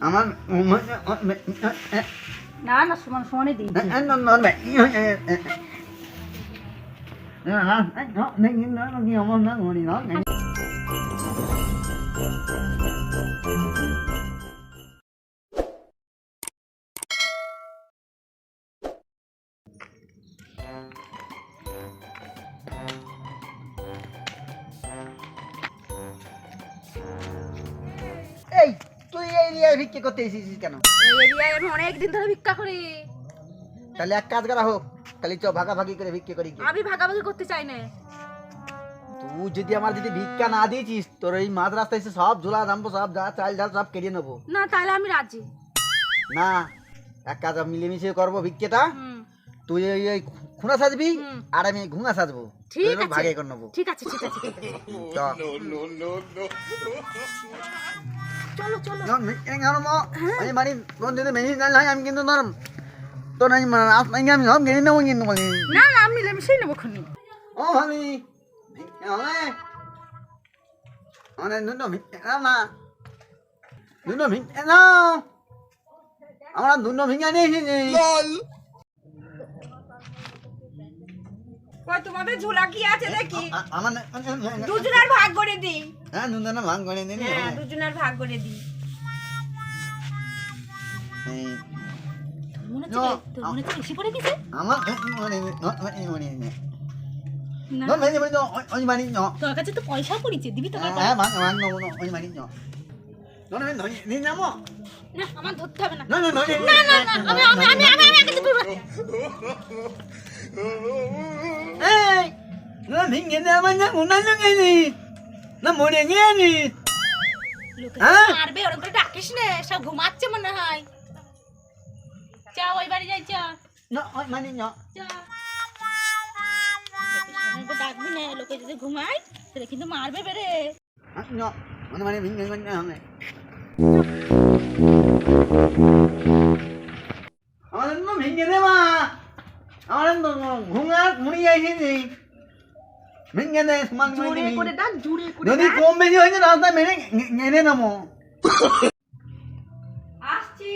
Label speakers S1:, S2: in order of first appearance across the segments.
S1: আমার
S2: না না সমান সমানে দিই
S1: নন নন এরিয়ায় ভিক্ষে করতে এসেছিস কেন?
S2: এই এরিয়ায় আমি অনেক দিন ধরে ভিক্ষা করি।
S1: তাহলে এক কাজ করা হোক তাহলে চ ভাগাভাগি করে ভিক্ষে করি কি?
S2: আমি ভাগাভাগি করতে চাই না।
S1: তুই যদি আমার যদি ভিক্ষা না দিয়েছিস তোর এই মাঝ রাস্তায় এসে সব ঝোলা দাম্প সব যা চাল ডাল সব কেড়ে নেব।
S2: না তাহলে আমি রাজি।
S1: না এক কাজ মিলেমিশে করব ভিক্ষেটা।
S2: হুম।
S1: তুই ওই ওই খুনা সাজবি
S2: হুম।
S1: আর আমি ঘুঙা সাজবো।
S2: ঠিক আছে।
S1: ভাগে করে নেব।
S2: ঠিক আছে ঠিক আছে ঠিক আছে।
S1: চ।
S2: চলো চলো।
S1: যখন ভিক্ষে নেওয়ার মো, আমি আমি কিন্তু আমি সব নেব কিন্তু
S2: না না আমি মিলেমিশেই নেব খুনি
S1: ও ভাবি। ভিক্ষে হবে আমাদের দুটো ভিক্ষে দাও না আমরা দুটো ভিক্ষা নিয়ে এসেছি
S2: তোমাদের ঝোলা কি আছে দেখি?
S1: আমার
S2: দুজনের ভাগ করে দিই।
S1: হ্যাঁ নুনদানা ভাগ করে দিন।
S2: হ্যাঁ দুজনের ভাগ করে দিই। তোর কাছে তো পয়সা পড়িছে দিবি তোমার আমার ধরতে হবে না। না না আমি আমি আমি আমি আমি
S1: আমি আমি না মরে
S2: গেলি
S1: হ্যাঁ?
S2: মারবে ওরকম করে ডাকিস না সব ঘুমাচ্ছে মনে হয়। চা ওই বাড়ি যাই চা না মানে না। লোকে যদি ঘুমায় তাহলে কিন্তু মারবে বেরে
S1: হ্যাঁ, না মানে মানে ভিঙ্গে মানে হবে। আমাদের তো ভিঙ্গে দেবা আমাদের তো ঘুমার মুড়ি আইসি ভেঙে সমান
S2: জোরে করে ডাক জোরে করে
S1: যদি কম বেশি হয়েছে রাস্তা মেরে মেরে নামো
S2: আসছি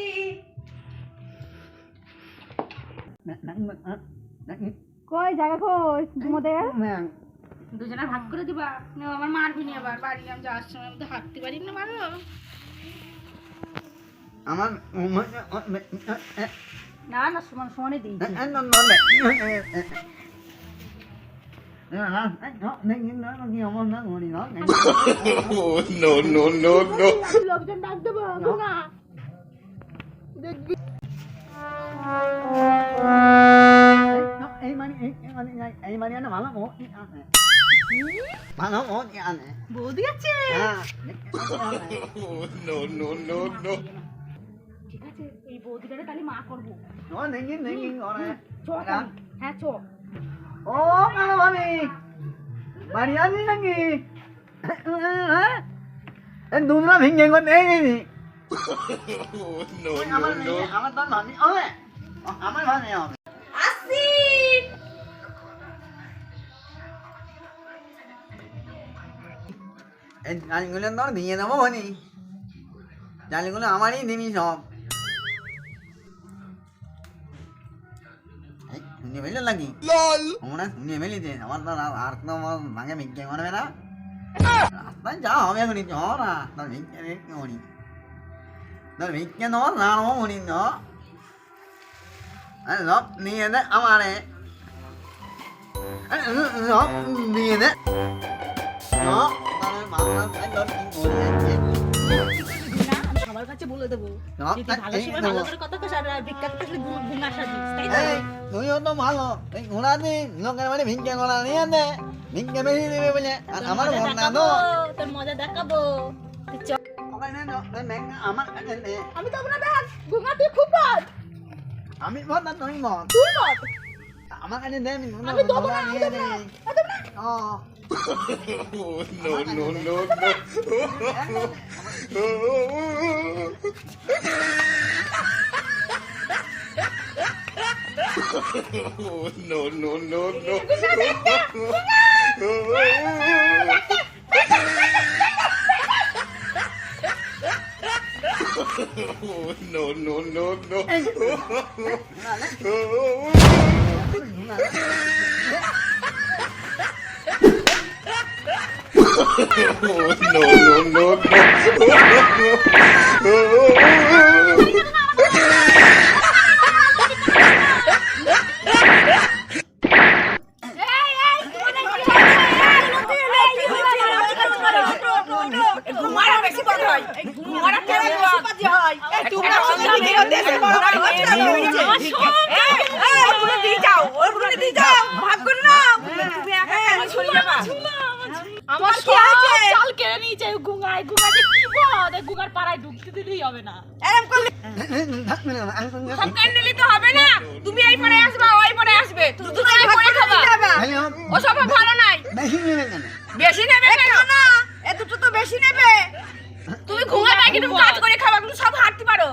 S2: কই জায়গা কই তোমাদের দুজনে ভাগ করে দিবা না আমার মারবি না আবার বাড়ি আমি যাওয়ার সময় আমি তো হাঁটতে পারি না মারো
S1: আমার
S2: না না সমান সমানে দিই
S3: no, no, no, no.
S2: লোকজন ডাক দেবো না দেখবি বৌদি আছে
S3: No, no, no, no.
S2: ঠিক আছে এই বৌদিটারে তাহলে মা করব হ্যাঁ চ
S1: বাড়ি
S2: আসি
S1: নাকি দুধরা ভিঙে গো নেই নি আমার আমার দাম ভাবি হবে আমার ভাবি আমারই দিবি সব এই, শুনে ফেলে লাগি আমরা শুনে ফেলি যে আমার তো আর- আর তো আমার ভাঙে মিজ্ঞে করবে না রাস্তায় যা হবে এখনই চ না তোর মিজ্ঞে দেখতে
S2: বলে দেবো।
S1: ন
S2: যদি
S1: তাই
S2: ভালো সময় ভালো করে কথা কস আর বিখ্যাত থাকলে ঘুমা সাজিস তাই তো?
S1: এই তো ভালো। এই ঘোড়াতে লোকের বাড়ি ভিঙ্গে ঘোড়া নিয়ে দে। ভিঙ্গে বেশি দেবে বলে আর আমার ঘর না তো।
S2: তোর মজা দেখাবো। আমি তো আপনার ব্যাগ ঘুমা তুই খুব
S1: আমি মত না তুমি মত
S2: তুই
S1: আমার কাছে আমি
S2: আমি দেবো না। আমি
S1: নিয়ে
S2: দেবো
S1: দে
S2: না আমি দেবো না
S1: ও
S3: No, no, no, no. No, no, no, no. no, no, no, no. No, no, no, no.
S4: ঘুমারা কেন হয় তোমরা সঙ্গে দেশে বড় হয় ওগুলো দিয়ে যাও ওগুলো দিয়ে যাও ভাগ করে নাও তুমি একা কেন চলে যাবা
S2: আমার
S4: কি আছে?
S2: চাল কেড়ে গুঙাতে কি বল? গুঙার পাড়ায় ঢুকতে দিলেই হবে না।
S4: এরকম করলে নিলে তো হবে না। তুমি এই পরে আসবা ওই পরে আসবে। তুমি পরে খাবা ও সব ভালো নাই। বেশি নেবে কেন? না এ দুটো তো বেশি নেবে। তুমি ঘুমাবে কিন্তু কাজ করে খাবা তুমি সব হাঁটতে পারো।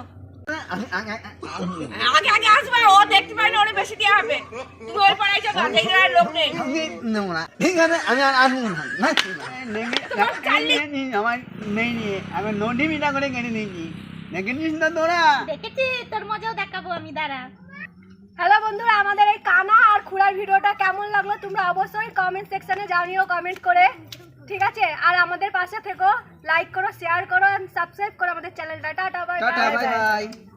S1: তোরা
S2: দেখাবো আমি, দাঁড়া।
S5: হ্যালো বন্ধুরা, আমাদের এই কানা আর খুড়ার ভিডিওটা কেমন লাগল তোমরা অবশ্যই কমেন্ট সেকশনে জানিও কমেন্ট করে। ঠিক আছে? আর আমাদের পাশে থেকো লাইক করো শেয়ার করো সাবস্ক্রাইব করো আমাদের চ্যানেলটা টাটা বাই
S1: বাই